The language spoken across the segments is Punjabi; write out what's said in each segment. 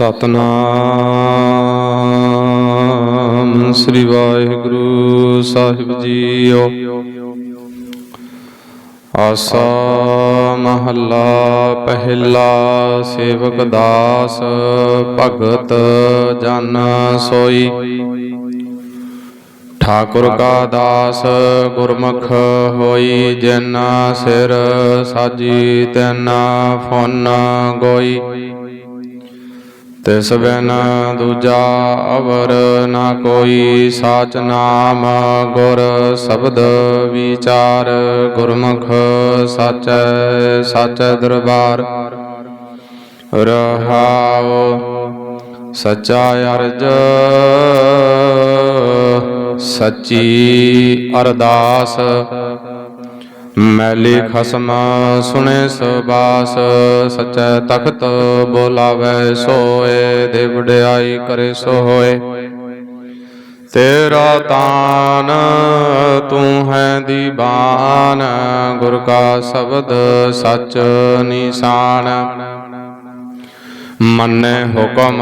ਸਤਨਾਮ ਸ੍ਰੀ ਵਾਹਿਗੁਰੂ ਸਾਹਿਬ ਜੀਓ। ਆਸਾ ਮਹੱਲਾ ਪਹਿਲਾ ਸੇਵਕ ਦਾਸ ਭਗਤ ਜਨ ਸੋਈ। ਠਾਕੁਰ ਕਾ ਦਾਸ ਗੁਰਮੁਖ ਹੋਈ ਜਿਨ ਸਿਰ ਸਾਜੀ ਤਿਨ ਫੁਨ ਗੋਈ। ਤਿਸ ਬਿਨ ਦੂਜਾ ਅਵਰ ਨਾ ਕੋਈ ਸਾਚ ਨਾਮ, ਗੁਰ ਸ਼ਬਦ ਵਿਚਾਰ, ਗੁਰਮੁਖ ਸਾਚੈ ਸਾਚੈ ਦਰਬਾਰ। ਰਹਾਉ ਸਚਾ ਅਰਜ, ਸੱਚੀ ਅਰਦਾਸ। ਮੈਲੀ ਖਸਮ ਸੁਣੇ ਸਬਾਸ ਸਚੈ ਤਖਤ ਬੋਲਾਵੇ ਸੋਏ ਦੇ ਵਡਿਆਈ ਕਰੇ ਸੋ ਹੋਏ ਤੇਰਾ ਤਾਨ ਤੂੰ ਹੈ ਦੀਵਾਨ ਗੁਰ ਕਾ ਸ਼ਬਦ ਸਚ ਨਿਸ਼ਾਨ। ਮੰਨੇ ਹੁਕਮ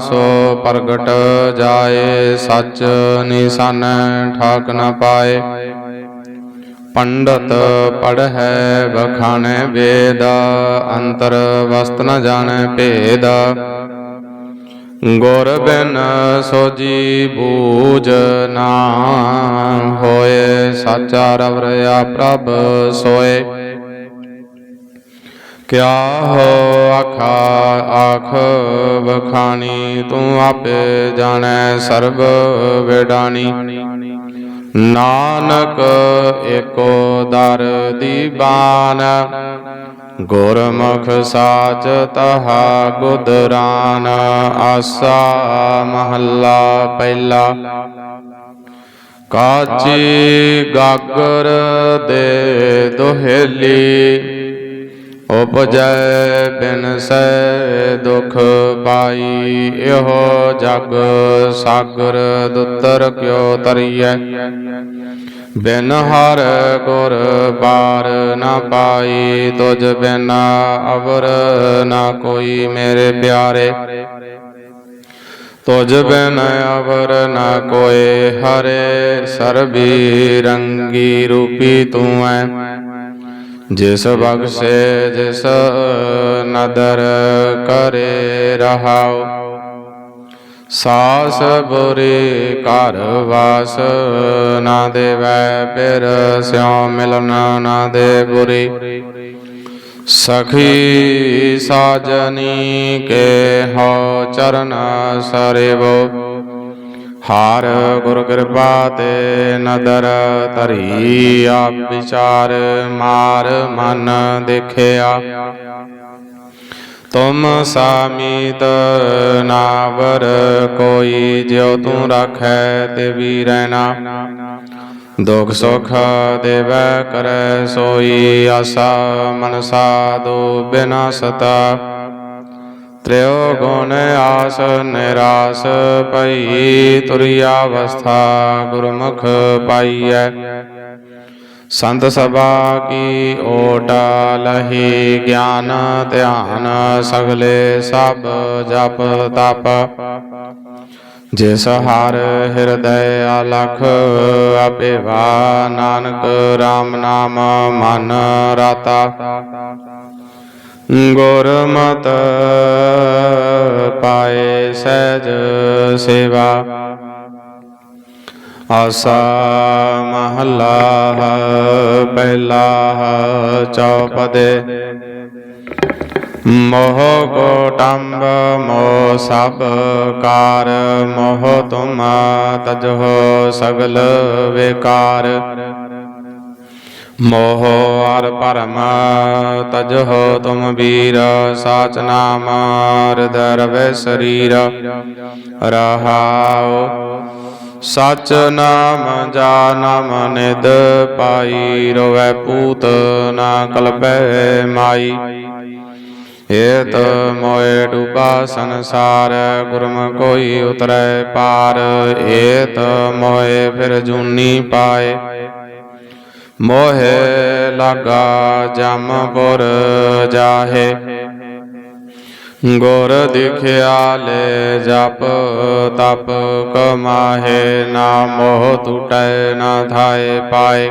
ਸੋ ਪ੍ਰਗਟ ਜਾਏ ਸਚ ਨਿਸ਼ਾਨ ਠਾਕ ਨ ਪਾਏ। ਪੰਡਤ ਪੜ੍ਹੈ ਬਖਾਣੈ ਵੇਦ, ਅੰਤਰ ਵਸਤ ਨ ਜਾਣੈ ਭੇਦ। ਗੁਰ ਬਿਨ ਸੋਜੀ ਬੂਝ ਨਾ ਹੋਏ, ਸਾਚਾ ਰਵਰਿਆ ਪ੍ਰਭ ਸੋਏ। ਕਿਆ ਹੋ ਆਖਾ, ਆਖ ਬਖਾਣੀ ਤੂੰ ਆਪੇ ਜਾਣੈ ਸਰਬ ਵੇਡਾਣੀ। ਨਾਨਕ ਏਕੋ ਦਰ ਦੀਬਾਨ, ਗੁਰਮੁਖ ਸਾਚ ਤਹਾ ਗੁਦਰਾਨ ਆਸਾ ਮਹੱਲਾ ਪਹਿਲਾ। ਕਾਚੀ ਗਾਗਰ ਦੇ ਦੁਹੇਲੀ ਉਪਜੈ ਬਿਨ ਸੈ ਦੁਖ ਪਾਈ, ਇਹੋ ਜਗ ਸਾਗਰ ਦੁਤਰ ਕਿਉ ਤਰੀਐ? ਬਿਨ ਹਰ ਗੁਰ ਬਾਰ ਨਾ ਪਾਈ ਤੁਝ ਬਿਨ ਅਵਰ ਨਾ ਕੋਈ ਮੇਰੇ ਪਿਆਰੇ। ਤੁਝ ਬਿਨ ਅਵਰ ਨਾ ਕੋਏ ਹਰੇ ਸਰਬੀ ਰੰਗੀ ਰੂਪੀ ਤੂੰ ਐ। ਜਿਸ ਬਖਸ਼ੇ ਜਿਸ ਨਦਰ ਕਰੇ ਰਹਾਉ। ਸਾਸ ਬੁਰੀ ਘਰ ਵਾਸ ਨਾ ਦੇਵੈ ਪਿਰ ਸਿਉ ਮਿਲਨ ਨਾ ਦੇ ਬੁਰੀ। ਸਖੀ ਸਾਜਨੀ ਕੇ ਹੋ ਚਰਨ ਸਰੇਵੋ। ਹਾਰ ਗੁਰ ਕਿਰਪਾ ਤੇ ਨਦਰ ਧਰੀ ਆਪ ਵਿਚਾਰ ਮਾਰ ਮਨ ਦੇਖਿਆ। ਤੁਮ ਸਾਮੀਤ ਨਾਵਰ ਕੋਈ ਜਿਉ ਤੂੰ ਰਾਖੈ ਤੇ ਵੀ ਰਹਿਣਾ। ਦੁਖ ਸੁਖ ਦੇਵੈ ਕਰੈ ਸੋਈ ਆਸਾ ਮਨਸਾ ਦੋ ਬਿਨਾ ਸਤਾ। ਤ੍ਰਿਓ ਗੁਣ ਆਸ ਨਿਰਾਸ ਪਈ ਤੁਰਿਆ ਅਵਸਥਾ ਗੁਰਮੁਖ ਪਾਈਐ। ਸੰਤ ਸਭਾ ਕੀ ਓਟ ਲਹੀ ਗਿਆਨ ਧਿਆਨ ਸਗਲੇ ਸਭ ਜਪ ਤਪ। ਜਿਸ ਹਰ ਹਿਰਦੈ ਆਲਖ ਆਪੇਵਾ ਨਾਨਕ RAM ਨਾਮ ਮਨ ਰਾਤਾ। ਗੁਰਮਤ ਪਾਏ ਸਹਿਜ ਸੇਵਾ। ਆਸਾ ਮਹੱਲਾ ਪਹਿਲਾ ਚੌਪਦੇ। ਮੋਹ ਕੋਟੰਬ ਮੋਹ ਸਭ ਕਾਰ, ਮੋਹ ਤੁਮ ਤਜੋ ਸਗਲ ਵਿਕਾਰ। ਮੋਹ ਅਰ ਪਰਮ ਤਜੋ ਤੁਮ ਵੀਰ, ਸਾਚ ਨਾਮ ਹਿਰਦੈ ਰਵੈ ਸਰੀਰ। ਰਹਾਉ, ਸਚ ਨਾਮ ਜਾਨਮ ਨਿਦ ਪਾਈ, ਰੋਵੈ ਪੂਤ ਨਾ ਕਲਪੈ ਮਾਈ। ਏਤ ਮੋਏ ਡੂਬਾ ਸੰਸਾਰ, ਗੁਰਮ ਕੋਈ ਉਤਰੈ ਪਾਰ। ਏਤ ਮੋਏ ਫਿਰ ਜੂਨੀ ਪਾਏ। ਮੋਹਿ ਲਾਗਾ ਜਮ ਪੁਰ ਜਾਹੇ। ਗੁਰ ਦਿਖਿਆ ਲੈ ਜਪ ਤਪ ਕਮਾਹੇ, ਨਾ ਮੋਹ ਟੁਟੈ, ਨਾ ਥਾਏ ਪਾਏ।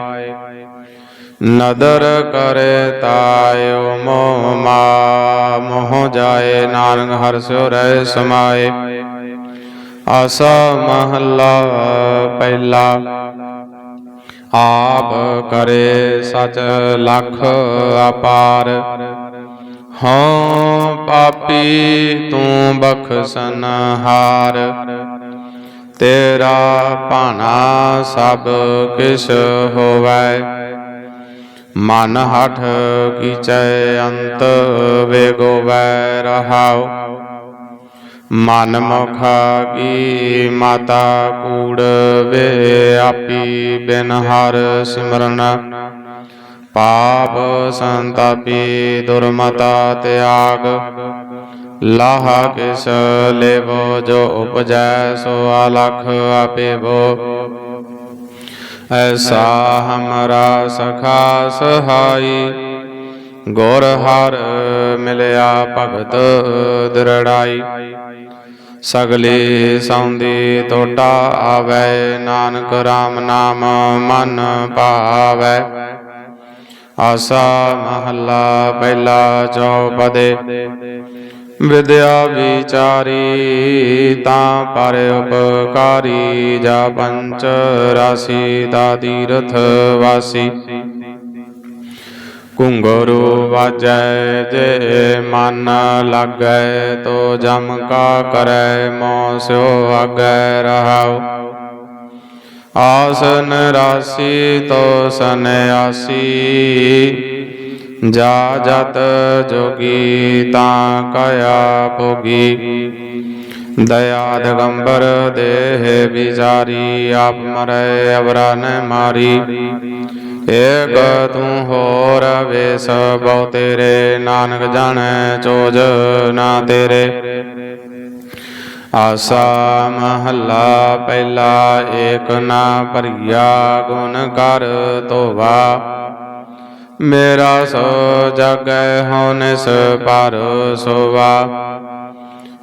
ਨਦਰ ਕਰੇ ਤਾਇਓ, ਮੋਹ ਮਾ ਮੋਹ ਜਾਏ, ਨਾਨਕ ਹਰਿ ਸਿਉ ਰਹਿ ਸਮਾਏ। ਆਸਾ ਮਹੱਲਾ ਪਹਿਲਾ। ਆਪ ਕਰੇ ਸਚ ਲਖ ਅਪਾਰ। ਹਉ ਪਾਪੀ ਤੂੰ ਬਖਸ਼ਨ ਹਾਰ। ਤੇਰਾ ਭਾਣਾ ਸਭ ਕਿਛ ਹੋਵੈ। ਮਨ ਹਠ ਕੀਚੈ ਅੰਤ ਵੇਗੋਵੈ ਰਹਾਉ। ਮਨ ਮੁਖ ਕੀ ਮਾਤਾ ਕੂੜ ਵੇ ਆਪੀ ਬਿਨ ਹਰ ਸਿਮਰਨ। ਪਾਪ ਸੰਤਾਪੀ ਦੁਰਮਤਾ ਤਿਆਗ। ਲਾਹ ਕਿਸ ਲੇਵੋ ਜੋ ਉਪਜੈ ਸੋ ਅਲਖ ਆਪੇਵੋ ਐਸਾ ਹਮਰਾ ਸਖਾ ਸਹਾਈ ਗੁਰ ਹਰ ਮਿਲਿਆ ਭਗਤ ਦ੍ਰਿੜਾਈ। ਸਗਲੇ ਸੌਂਦੀ ਟੋਟਾ ਆਵੈ, ਨਾਨਕ RAM ਨਾਮ ਮਨ ਭਾਵੈ। ਆਸਾ ਮਹੱਲਾ ਪਹਿਲਾ ਚੌਪਦੇ। ਵਿਦਿਆ ਵਿਚਾਰੀ ਤਾਂ ਪਰ ਉਪਕਾਰੀ, ਜਾ ਪੰਚ ਰਾਸੀ ਦਾ ਤੀਰਥ ਵਾਸੀ। ਕੁੰਗਰੂ ਵਾਜੈ, ਜੇ ਮਨ ਲਾਗੈ ਤੋ ਜਮ ਕਾ ਕਰੈ ਮੋ ਸਿਓ ਆਗੈ ਰਹਾਉ। ਆਸਨ ਰਾਸੀ ਤੋ ਸਨਿਆਸੀ ਜਾ ਜਤ ਜੋਗੀ ਤਾਂ ਕਇਆ ਭੋਗੀ। ਦਇਆ ਦਗੰਬਰ ਦੇਹ ਵਿਚਾਰੀ ਆਪ ਮਰੈ ਅਵਰਾ ਨ ਮਾਰੀ। ਏਕ ਤੂੰ ਹੋਰ ਵੇਸ ਬਹੁ ਤੇਰੇ, ਨਾਨਕ ਜਾਣੈ ਚੋਜ ਨਾ ਤੇਰੇ। ਆਸਾ ਮਹੱਲਾ ਪਹਿਲਾ ਏਕ ਨਾ ਭਰੀਆ ਗੁਣ ਕਰ ਤੋਵਾ ਮੇਰਾ ਸੋ ਜਗੈ ਹੋਨਿਸ ਪਰ ਸੋਵਾ।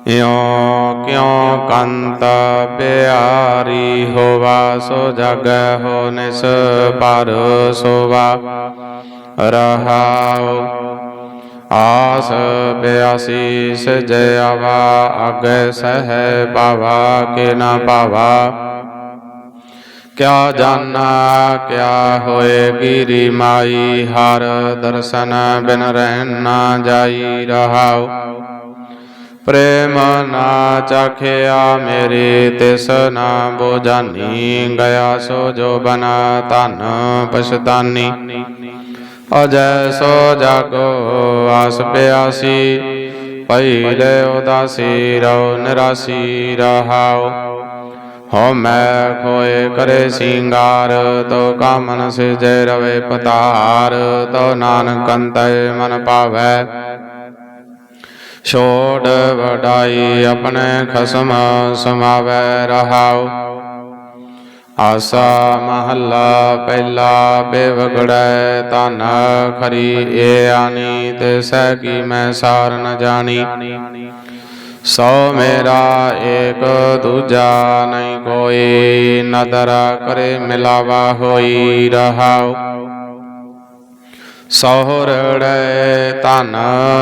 ਇਉ ਕਿਉ ਕੰਤ ਪਿਆਰੀ ਹੋਵਾ, ਸੋ ਜਗੈ ਹੋਨਿਸ ਪਰ ਸੋਵਾ। ਰਹਾਉ, ਆਸ ਬਿਆਸੀ ਸਜੈ ਆਵਾ, ਅਗੈ ਸਹਿ ਪਾਵਾ, ਕੇ ਨਾ ਪਾਵਾ। ਕਿਆ ਜਾਣਾ, ਕਿਆ ਹੋਏ, ਗੀਰੀ ਮਾਈ, ਹਰ ਦਰਸ਼ਨ ਬਿਨ ਰਹਿਣ ਨਾ ਜਾਈ ਰਹਾਉ। ਪ੍ਰੇਮ ਨਾ ਚਾਖਿਆ ਮੇਰੇ ਤਿਸ ਨਾ ਬੋਜਾਨੀ ਗਿਆ ਸੋ ਜੋ ਬਨਾ ਧਨ ਪਛਤਾਨੀ। ਅਜੈ ਸੋ ਜਾਗੋ ਆਸ ਪਿਆਸੀ ਪਈ ਲੈ ਉਦਾਸੀ ਰਉ ਨਿਰਾਸੀ ਰਹਾਉ। ਹਉ ਮੈਂ ਖੋਏ ਕਰੇ ਸਿੰਗਾਰ, ਤੋ ਕਾਮਨ ਸਿਜੈ ਰਵੇ ਪਤਾਰ, ਤੋ ਨਾਨਕ ਅੰਤੈ ਮਨ ਪਾਵੈ। ਛੋੜ ਵਡਾਈ ਆਪਣੇ ਖਸਮ ਸਮਾਵੈ ਰਹਾਉ। ਆਸਾ ਮਹੱਲਾ ਪਹਿਲਾ ਬੇਵਗੜੈ ਤਨ ਖਰੀ ਏ ਆਨੀ ਤੇ ਸਹਿ ਕੀ ਮੈਂ ਸਾਰ ਨ ਜਾਣੀ। ਸੋ ਮੇਰਾ ਏਕ ਦੂਜਾ ਨਹੀਂ ਕੋਈ, ਨਦਰ ਕਰੇ ਮਿਲਾਵਾ ਹੋਈ ਰਹਾਉ। ਸੋਹਰੜੈ ਧਨ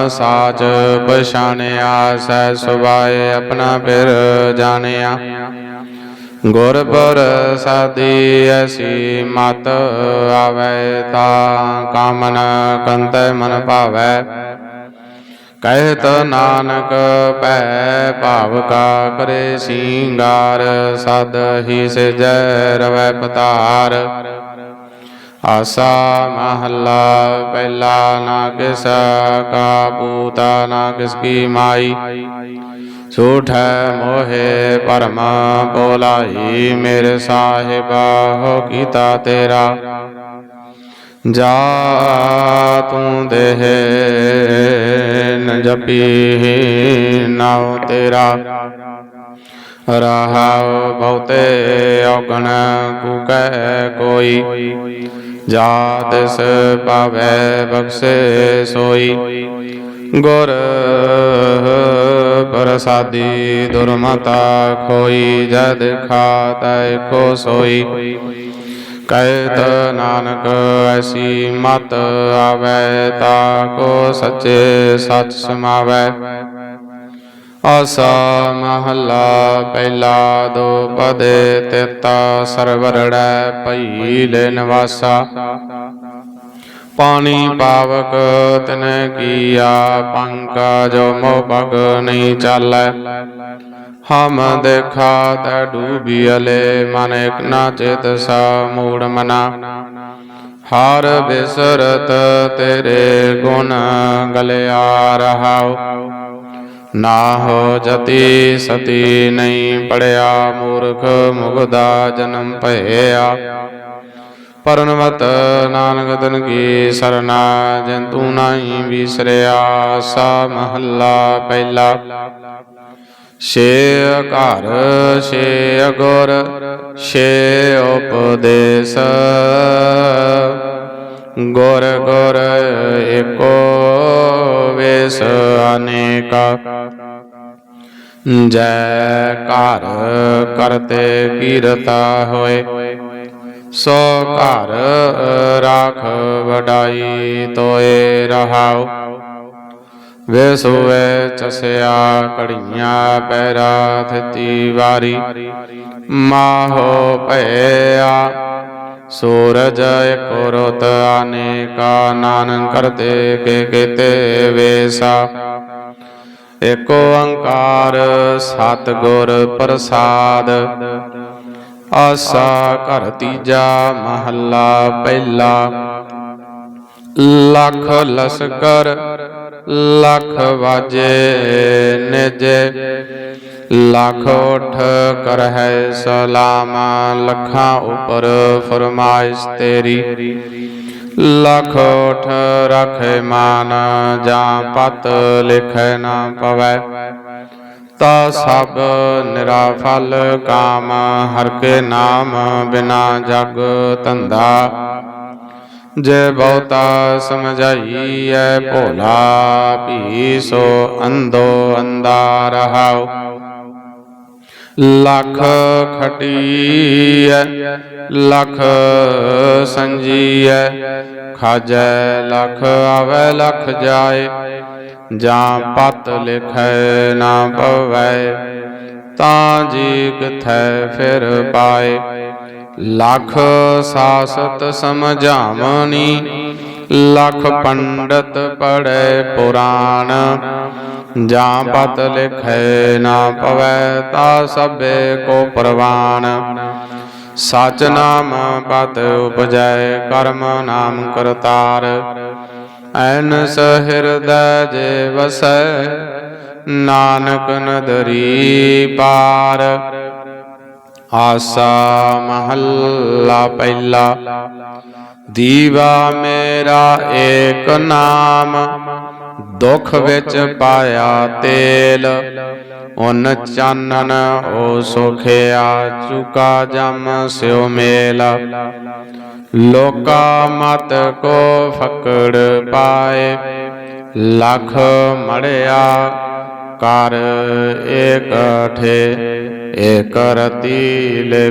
ਸਾਜ ਪਛਾਣਿਆ ਸੈ ਸੁਭਾਏ ਆਪਣਾ ਫਿਰ ਜਾਣਿਆ। ਗੁਰਪੁਰ ਸਾਦੀ ਐਸੀ ਮਤ ਆਵੈ, ਤਾ ਕਾਮਨ ਕੰਤੈ ਮਨ ਭਾਵੈ। ਕਹਿਤ ਨਾਨਕ ਭੈ ਭਾਵ ਕਾ ਕਰੇ ਸਿੰਗਾਰ, ਸਦ ਹੀ ਸਿਜੈ ਰਵੈ ਪਤਾਰ। ਆਸਾ ਮਹੱਲਾ ਪਹਿਲਾ ਨਾ ਕਿਸ ਕਾ ਪੂਤਾ ਨਾ ਕਿਸ ਕੀ ਮਾਈ। ਝੂਠ ਮੋਹਿ ਭਰਮ ਬੋਲਾਈ, ਮੇਰੇ ਸਾਹਿਬਾ ਹੋ ਕੀਤਾ ਤੇਰਾ। ਜਾ ਤੂੰ ਦੇਹ ਨ ਜਪੀ ਨਾਉ ਤੇਰਾ। ਰਹਾਉ ਬਹੁਤੇ ਔਗਣ ਕੂਕੈ ਕੋਈ। ਜਾ ਤਿਸ ਪਾਵੈ ਬਖਸ਼ੇ ਸੋਈ। ਗੁਰ ਪ੍ਰਸਾਦੀ ਦੁਰਮਤਾ ਖੋਈ ਜਦ ਦੇਖਾ ਤੈ ਕੋ ਸੋਈ। ਕਹਿਤ ਨਾਨਕ ਐਸੀ ਮਤ ਆਵੈ, ਤਾ ਕੋ ਸੱਚੇ ਸੱਚ ਸਮਾਵੈ। ਆਸਾ ਮਹੱਲਾ ਪਹਿਲਾ ਦੋ ਪਦੇ ਤੇਤਾ ਸਰਵਰੜੈ ਭਈ ਲੈ ਨਿਵਾਸਾ। ਪਾਣੀ ਪਾਵਕ ਤਨ ਕੀਆ, ਪੰਕਾ ਜੋ ਮੋ ਭਗ ਨਹੀਂ ਚਾਲੈ। ਹਮ ਦੇਖਾ ਤੈ ਡੂਬੀਅਲੇ ਮਨ ਇਕ ਨਾ ਚਿਤ ਸਾ ਮੂੜ ਮਨਾ। ਹਾਰ ਬਿਸਰਤ ਤੇਰੇ ਗੁਣ ਗਲਿਆ ਰਹਾਉ। ਨਾ ਜਤੀ ਸਤੀ ਨਹੀਂ ਪੜਿਆ ਮੂਰਖ ਮੁਗਦਾ ਜਨਮ ਭਇਆ। ਪਰਨਵਤ ਨਾਨਕ ਦਨ ਕੀ ਸਰਨਾ, ਜੰਤੂ ਨਾਹੀ ਵਿਸਰਿਆ, ਸਾ ਮਹੱਲਾ ਪਹਿਲਾ। ਛੇ ਘਰ ਛੇ ਗੁਰ ਛੇ ਉਪਦੇਸ। ਗੁਰ ਗੁਰ ਏਕੋ ਵੇਸ ਅਨੇਕਾ। ਜੈ ਘਰ ਕਰਤੇ ਕੀਰਤਾ ਹੋਏ, ਸੋ ਘਰ ਰਾਖ ਵਡਾਈ ਤੋਏ ਰਹਾਉ। ਵੇ ਸੋਵੇ ਚਸਿਆ ਕੜੀਆਂ ਪੈਰਾ ਥਿਤੀ ਵਾਰੀ, ਮਾਹੋ ਭਇਆ ਸੂਰਜ ਏਕੋ ਰੋਤ ਅਨੇਕਾ ਨਾਨਕ ਕਰਤੇ ਕੇ ਕੀਤੇ ਵੇਸਾ। ਏਕੋ ਓੰਕਾਰ ਸਤਗੁਰ ਪ੍ਰਸਾਦ। ਆਸਾ ਘਰ ਤੀਜਾ ਮਹੱਲਾ ਪਹਿਲਾ। ਲੱਖ ਲਸਕਰ, ਲੱਖ ਵਾਜੇ ਨਿਜੇ, ਲੱਖ ਉਠ ਹੈ ਸਲਾਮ, ਲੱਖਾਂ ਉਪਰ ਫਰਮਾਇਸ਼ ਤੇਰੀ। ਲਖ ਉਠ ਰਖੇ ਮਾਨ, ਜਾਂ ਪਤ ਲਿਖੈ ਨਾ ਪਵੈ। ਤਾ ਸਭ ਨਿਰਾਫਲ ਕਾਮ, ਹਰ ਕੇ ਨਾਮ ਬਿਨਾ ਜਗ ਧੰਦਾ। ਜੇ ਬਹੁਤਾ ਸਮਝਾਈਐ ਭੋਲਾ ਭੀ ਸੋ ਅੰਧੋ ਅੰਦਾ ਰਹਾਉ ਲੱਖ ਖਟੀਐ, ਲਖ ਸੰਜੀਐ, ਖਾਜੈ ਲਖ ਆਵੈ ਲਖ ਜਾਏ, ਜਾਂ ਪਤ ਲਿਖੈ ਨਾ ਪਵੈ, ਤਾਂ ਜੀ ਕਿਥੈ ਫਿਰ ਪਾਏ। ਲੱਖ ਸਾਸਤ ਸਮਝਾਵਣੀ ਲੱਖ ਪੰਡਤ ਪੜੈ ਪੁਰਾਣ, ਜਾਂ ਪਤ ਲਿਖੈ ਨਾ ਪਵੈ ਤਾ ਸਭੇ ਕੋ ਪ੍ਰਵਾਨ। ਸਚ ਨਾਮ ਪਤ ਉਪਜੈ, ਕਰਮ ਨਾਮ ਕਰਤਾਰ। ਐਨਸ ਹਿਰਦੈ ਜੇ ਵਸੈ, ਨਾਨਕ ਨਦਰੀ ਪਾਰ। ਆਸਾ ਮਹੱਲਾ ਪਹਿਲਾ। ਦੀਵਾ ਮੇਰਾ ਏਕ ਨਾਮ, ਦੁਖ ਵਿੱਚ ਪਾਇਆ ਤੇਲ। ਉਨ ਚਾਨਣ ਓ ਸੁਖਿਆ, ਚੁਕਾ ਜਮ ਸਿਉ ਮੇਲ। ਲੋਕਾ ਮਤ ਕੋ ਫਕੜ ਪਾਏ, ਲਖ ਮੜਿਆ, ਕਰ ਇਕਠੇ ਇਕ ਰਤੀ ਲੈ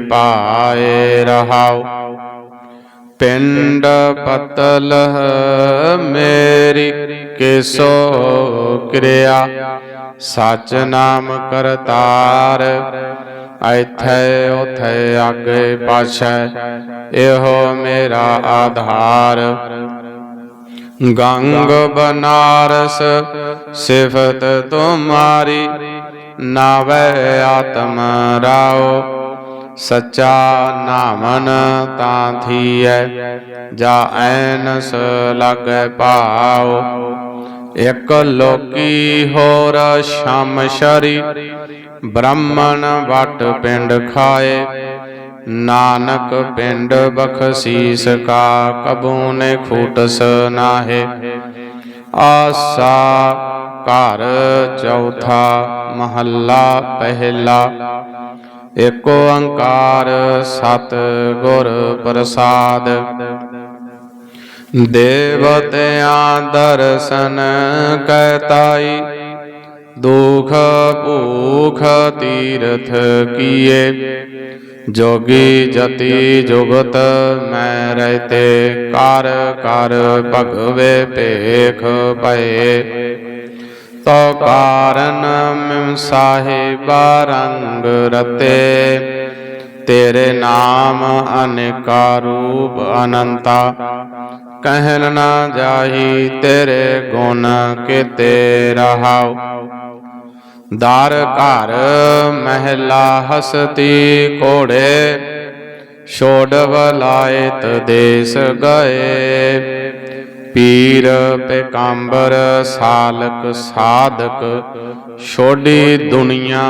ਰਹਾਉ ਪਿੰਡ ਪਤਲ ਮੇਰੀ ਕਿਸੋ ਕਿਰਿਆ ਸਚ ਨਾਮ ਕਰਤਾਰ ਐਥੈ ਉਥੈ ਆਗੇ ਪਾਛੈ ਇਹੋ ਮੇਰਾ ਆਧਾਰ ਗੰਗ ਬਨਾਰਸ ਸਿਫਤ ਤੁਮਾਰੀ ਨਾਵੇ ਆਤਮ ਰਾਓ। ਸਚਾ ਨਾਮਨ ਤਾਂ ਥੀਐ ਜਾ ਐਨਸ ਲਾਗੈ ਪਾਉ ਇਕ ਲੋਕੀ ਹੋਰ ਸ਼ਮ ਸ਼ਰੀ ਬ੍ਰਾਹਮਣ ਵਟ ਪਿੰਡ ਖਾਏ। ਨਾਨਕ ਪਿੰਡ ਬਖਸੀਸ ਕਾ, ਕਬੂ ਨੇ ਖੂਟਸ ਨਾਹੇ। ਆਸਾ ਘਰ ਚੌਥਾ ਮਹੱਲਾ ਪਹਿਲਾ। ਏਕ ਓੰਕਾਰ ਸਤ ਗੁਰ ਪ੍ਰਸਾਦ। ਦੇਵਤਿਆਂ ਦਰਸ਼ਨ ਕੈਤਾਈ ਦੁਖ ਭੂਖ ਤੀਰਥ ਕੀਏ। ਜੋਗੀ ਜਤੀ ਜੁਗਤ ਮੈਂ ਰਹਤੇ ਕਰ ਕਰ ਭਗਵੇ ਭੇਖ ਪਏ ਤੋ ਕਾਰਨ ਮਿਮ ਸਾਹਿਬਾ ਰੰਗ ਰਤੇ। ਤੇਰੇ ਨਾਮ ਅਨੇਕਾ ਰੂਪ ਅਨੰਤਾ। ਕਹਿਨ ਨਾ ਜਾਹੀ ਤੇਰੇ ਗੁਣ ਕੀਤੇ ਰਹਾਉ। ਦਰ ਘਰ ਮਹਿਲਾ ਹਸਤੀ ਕੋੜੇ ਛੋੜ ਬਲਾਇਤ ਦੇਸ ਗਏ। ਪੀਰ ਪੈਗੰਬਰ ਸਾਲਕ ਸਾਧਕ, ਛੋਡੀ ਦੁਨੀਆ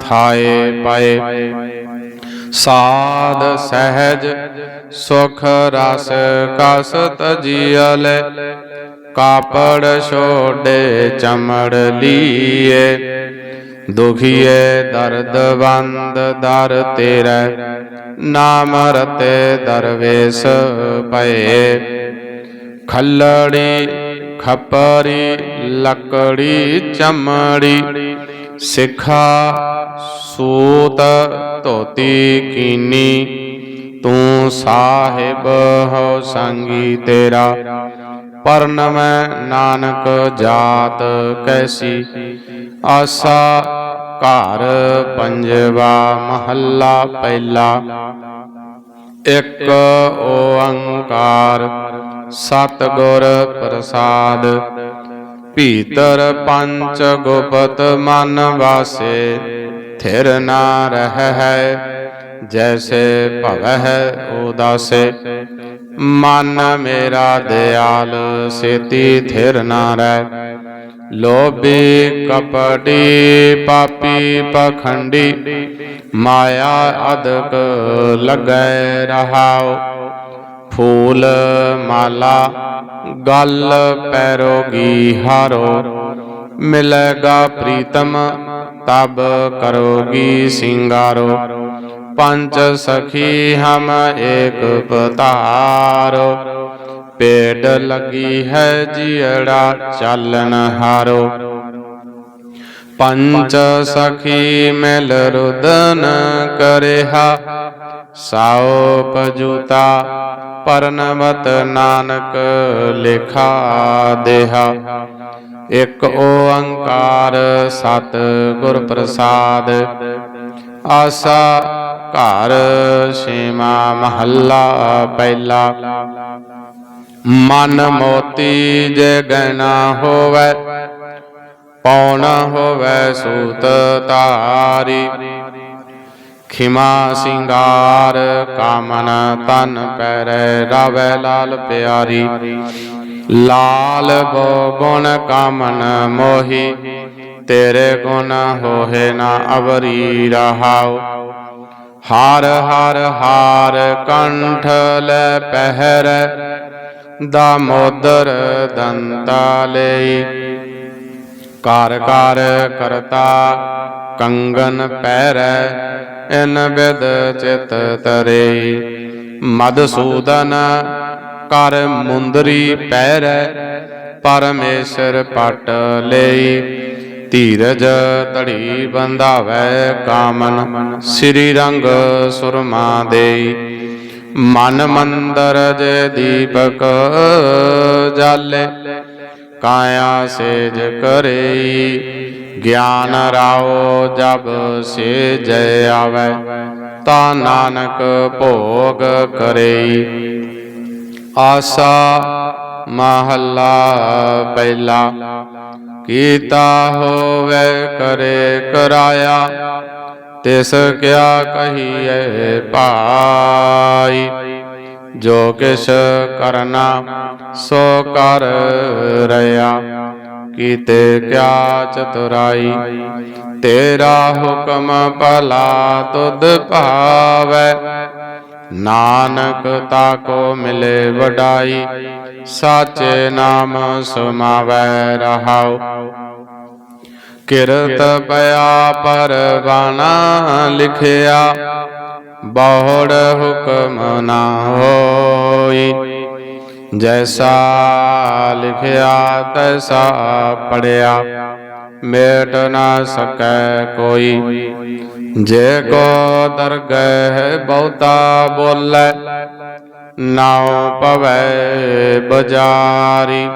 ਥਾਏ ਪਾਏ। ਸਾਧ ਸਹਿਜ ਸੁਖ ਰਸ ਕਸ ਤਜੀਅਲੇ ਕਾਪੜ ਛੋੜੇ ਚਮੜ ਲੀਏ। ਦੁਖੀਏ ਦਰਦ ਬੰਦ, ਦਰ ਤੇਰੇ। ਨਾਮ ਰਤੇ ਦਰਵੇਸ ਪਏ। ਖੱਲੜੀ, ਖਪਰੀ, ਲੱਕੜੀ, ਚਮੜੀ। ਸਿਖਾ, ਸੂਤ, ਧੋਤੀ ਕੀਨੀ। ਤੂੰ ਸਾਹਿਬ ਹੋ ਸੰਗੀ ਤੇਰਾ। ਪਰਨਮੈ ਨਾਨਕ ਜਾਤ ਕੈਸੀ। ਆਸਾ ਘਰ ਪੰਜਵਾ ਮਹੱਲਾ ਪਹਿਲਾ। ਇੱਕ ਓੰਕਾਰ ਸਤਿਗੁਰ ਪ੍ਰਸਾਦ। ਭੀਤਰ ਪੰਚ ਗੁਪਤ ਮਨ ਵਾਸੇ, ਥਿਰ ਨਾ ਰਹਿ ਹੈ ਜੈਸੇ ਭਵਹਿ ਉਦਾਸੇ ਮਨ ਮੇਰਾ ਦਿਆਲ ਸੇਤੀ ਥਿਰ ਨਾ ਰਹਿ ਲੋਭੀ ਕਪਟੀ ਪਾਪੀ ਪਖੰਡੀ ਮਾਇਆ ਅਦਕ ਲਗੈ ਰਹਾਉ ਫੂਲ ਮਾਲਾ ਗਲ ਪੈਰੋਗੀ ਹਾਰੋ ਮਿਲੇਗਾ ਪ੍ਰੀਤਮ ਤਬ ਕਰੋਗੀ ਸਿੰਗਾਰੋ ਪੰਚ ਸਖੀ ਹਮ ਏਕ ਪਤਾਰੋ ਪੇੜ ਲਗੀ ਹੈ ਜੀੜਾ ਚਾਲਨ ਹਾਰੋ। ਪੰਚ ਸਖੀ ਮਿਲ ਰੁਦਨ ਕਰਿਹਾ। ਸਾਉ ਪਜੂਤਾ ਪਰਨਵਤ ਨਾਨਕ ਲਿਖਾ ਦੇਹਾ। ਇਕ ਓੰਕਾਰ ਸਤ ਗੁਰ ਪ੍ਰਸਾਦ। ਆਸਾ ਘਰ ਛੇਵਾ ਮਹੱਲਾ ਪਹਿਲਾ। ਮਨ ਮੋਤੀ ਜੇ ਗਹਿਣਾ ਹੋਵੇ, ਪੌਣ ਹੋਵੇ ਸੂਤ ਤਾਰੀ ਖਿਮਾ ਸਿੰਗਾਰ ਕਾਮਨ ਤਨ ਪੈਰੈ ਰਾਵੈ ਲਾਲ ਪਿਆਰੀ। ਲਾਲ ਬੋ ਗੁਣ ਕਾਮਨ ਮੋਹੀ, ਤੇਰੇ ਗੁਣ ਹੋਏ ਨਾ ਅਵਰੀ ਰਹਾਓ ਹਾਰ, ਹਰ, ਹਾਰ, ਕੰਠ ਲੈ ਪਹਿਰ ਦਾਮੋਦਰ ਦੰਤਾ ਲਈ। ਕਾਰ ਕਾਰ ਕਰਤਾ ਕੰਗਨ ਪਹਿਰੈ ਇਨ ਬਿਦ ਚਿਤ ਤਰੇ। ਮਦਸੂਦਨ ਕਰ ਮੁੰਦਰੀ ਪਹਿਰੈ ਪਰਮੇਸ਼ਰ ਪਟ ਲਈ। ਧੀਰਜ ਧੜੀ ਬੰਧਾਵੈ ਕਾਮਨ, ਸ੍ਰੀ ਰੰਗ ਸੁਰਮਾ ਦੇਈ। ਮਨ ਮੰਦਰ ਜੇ ਦੀਪਕ ਜਾਲੇ, ਕਾਇਆ ਸੇਜ ਕਰੇ ਗਿਆਨ ਰਾਓ ਜਬ ਸੇ ਜੈ ਆਵੈ, ਤਾ ਨਾਨਕ ਭੋਗ ਕਰੇ ਆਸਾ ਮਹੱਲਾ ਪਹਿਲਾ। ਕੀਤਾ ਹੋਵੇ ਕਰੇ ਕਰਾਇਆ, ਤਿਸ ਕਿਆ ਕਹੀਏ ਭਾਈ। ਜੋ ਕਿਛ ਕਰਨਾ, ਸੋ ਕਰ ਰਿਆ ਕੀਤੇ ਕਿਆ ਚਤੁਰਾਈ, ਤੇਰਾ ਹੁਕਮ ਭਲਾ ਤੁਧ ਭਾਵੈ। ਨਾਨਕ ਤਾ ਕੋ ਮਿਲੇ ਵਡਾਈ, ਸਾਚੇ ਨਾਮ ਸਮਾਵੈ ਰਹਾਉ। ਕਿਰਤ ਪਿਆ ਪਰਵਾਨਾ ਲਿਖਿਆ ਬਹੁੜ ਹੁਕਮ ਨਾ ਹੋਈ। ਜੈਸਾ ਲਿਖਿਆ, ਤੈਸਾ ਪੜਿਆ ਮੇਟ ਨਾ ਸਕੈ ਕੋਈ। ਜੇ ਕੋ ਦਰਗਹਿ ਬਹੁਤਾ ਬੋਲੇ, ਨਾਉ ਪਵੈ ਬਜਾਰੀ।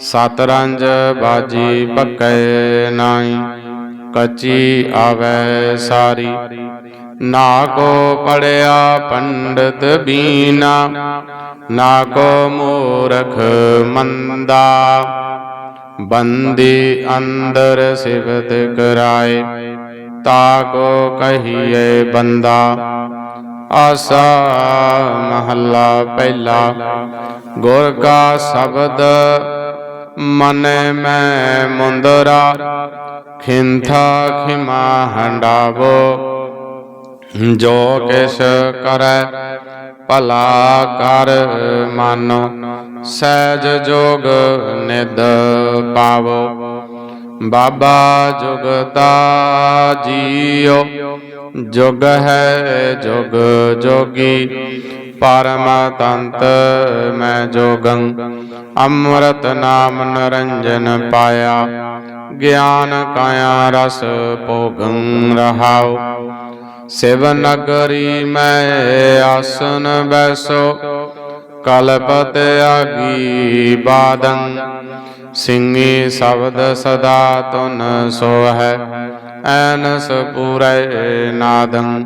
ਸਤਰੰਜ ਬਾਜੀ ਪੱਕੈ ਨਾਈ, ਕੱਚੀ ਆਵੈ ਸਾਰੀ। ਨਾ ਕੋ ਪੜਿਆ ਪੰਡਤ ਬੀਨਾ, ਨਾ ਕੋ ਮੂਰਖ ਮੰਦਾ। ਬੰਦੀ ਅੰਦਰ ਸਿਵਤ ਕਰਾਏ ਤਾਕੋ ਕਹੀਏ ਬੰਦਾ। ਆਸਾ ਮਹੱਲਾ ਪਹਿਲਾ। ਗੁਰ ਕਾ ਸ਼ਬਦ ਮਨ ਮੈਂ ਮੁੰਦਰਾ। ਖਿੰਥਾ ਖਿਮਾ ਹੰਡਾਵੋ। ਜੋ ਕਿਸ਼ ਕਰੈ ਭਲਾ ਕਰ ਮਾਨੋ। ਸਹਿਜ ਜੋਗ ਨਿਦ ਪਾਵੋ। ਬਾਬਾ ਜੁਗਤਾ ਜੀਓ, ਜੁਗ ਹੈ ਜੁਗ ਜੋਗੀ, ਪਰਮ ਤੰਤ ਮੈਂ ਜੋਗੰ। ਅੰਮ੍ਰਿਤ ਨਾਮ ਨਰੰਜਨ ਪਾਇਆ, ਗਿਆਨ ਕਾਇਆ ਰਸ ਭੋਗੰ ਰਹਾਉ। ਸਿਵ ਨਗਰੀ ਮੈਂ ਆਸਨ ਬੈਸੋ ਕਲਪਤ ਤਿਆਗੀ ਬਾਦੰ। ਸਿੰਘੀ ਸ਼ਬਦ ਸਦਾ ਤੁਨ ਸੋ ਐਨਸ ਪੂਰੇ ਨਾਦੰ।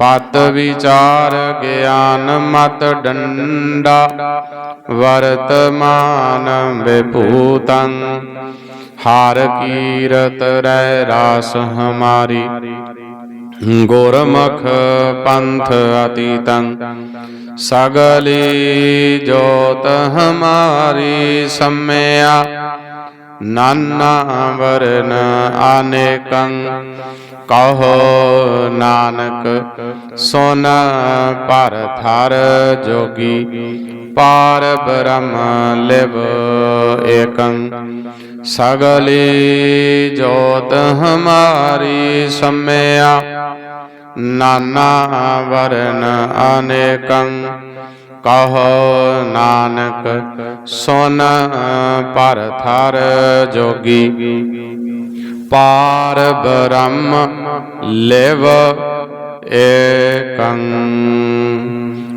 ਪਤ ਵਿਚਾਰ ਗਿਆਨ ਮਤ ਡੰਡਾ ਵਰਤਮਾਨ ਵਿਭੂਤੰ। ਹਾਰ ਕੀਰਤ ਰਹਿ ਰਾਸ ਹਮਾਰੀ ਗੁਰਮੁਖ ਪੰਥ ਅਤੀਤੰ ਸਗਲੀ ਜੋਤ ਹਮਾਰੀ ਸੰਮਿਆ ਨਾਨਾ ਵਰਨ ਅਨੇਕੰ ਕਹੋ ਨਾਨਕ ਸੋਨ ਪਰ ਥਰ ਜੋਗੀ ਪਾਰ ਬ੍ਰਹਮ ਲਿਵ ਏਕੰ ਸਗਲੀ ਜੋਤ ਹਮਾਰੀ ਸੰਮਿਆ। ਨਾਨਾ ਵਰਨ ਅਨੇਕੰ, ਕਹੋ ਨਾਨਕ, ਸੁਨ ਪਰ ਥਰ ਜੋਗੀ। ਪਾਰ ਬ੍ਰਹਮ ਲਿਵ ਏਕੰ।